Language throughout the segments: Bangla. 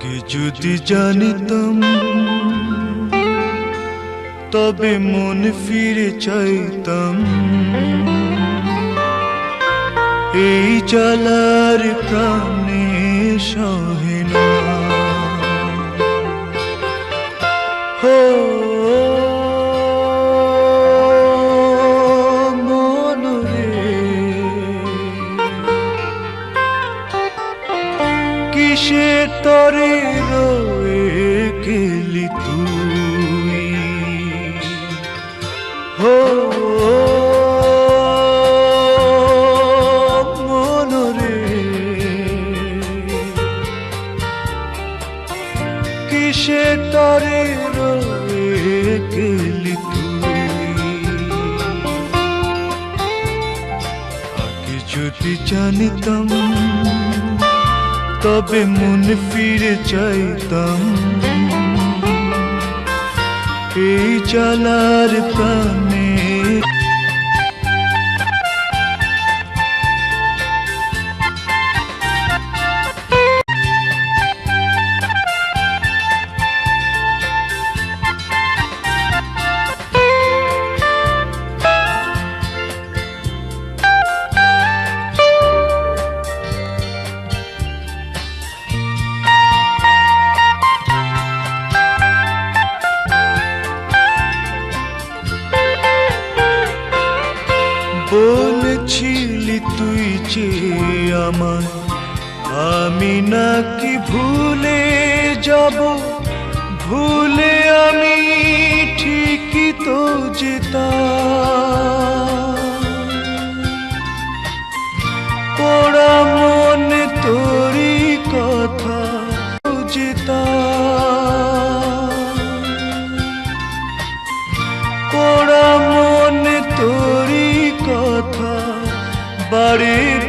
আগে যদি জানিতাম তবে মন ফিরে চাইতাম। এই চালার প্রাণে সহেনা কিসে তরে গেলি তুই আগে যদি জানিতাম তবে মন ফিরে চাইতাম। এই চালার প্রাণে বলেছিলি তুই যে আমার আমি নাকি ভুলে যাব? ভুলে আমি ঠিকই তো যেতাম। পোড়া মনে তোরই কথা, যেতাম।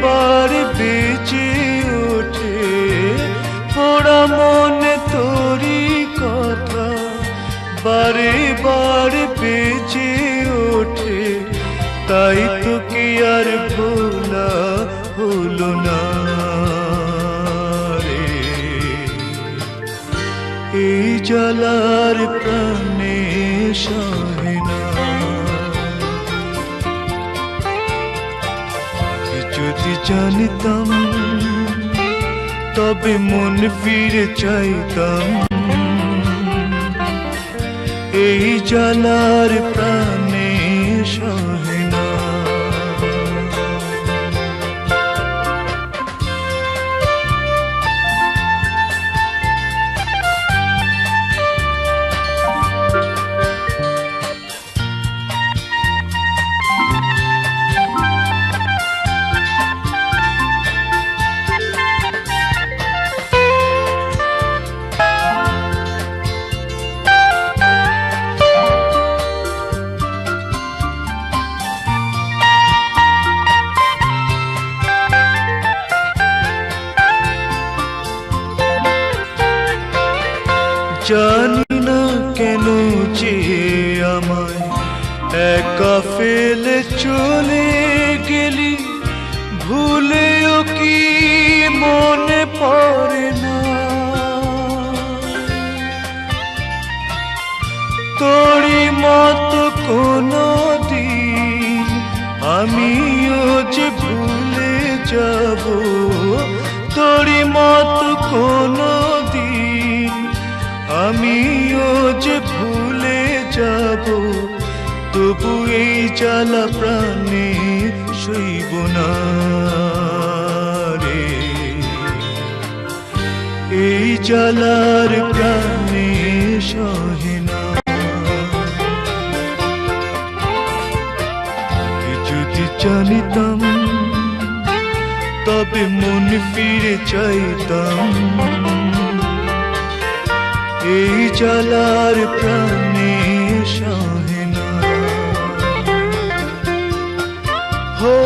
বারে বারে বেঁচে ওঠে। পোড়া মনে তোরই কথা। বারে বারে বেঁচে ওঠে। তাই তো কি আর ভোলা হলো না এই জলার প্রাণে সহেনা জানিতাম তবে মন ফিরে চাইতাম। এই জালার প্রাণে সহেনা জানি না কেন যে আমায় একা ফেলে চলে আমিও যে ভুলে যাব, তবু এই জ্বালা প্রাণে সইব না রে। এই জ্বালার প্রাণে সহে না। যদি জানিতাম, তবে মন ফিরে চাইতাম। এই জ্বালার প্রাণে সহে না। হো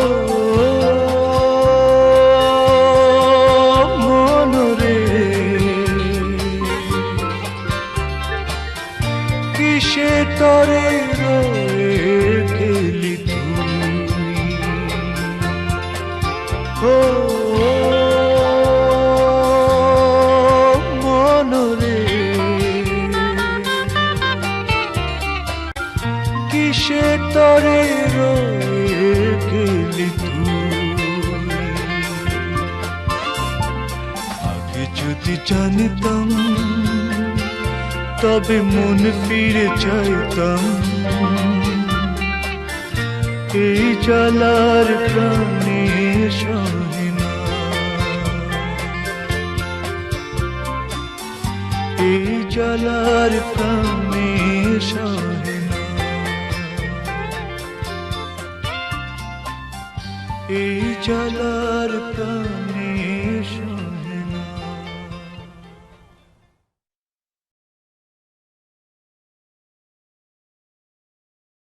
কিসে তরে রয়ে তবে মন ফিরে চাইতাম এই জ্বালার প্রাণে সহিনা এই জ্বালার প্রাণে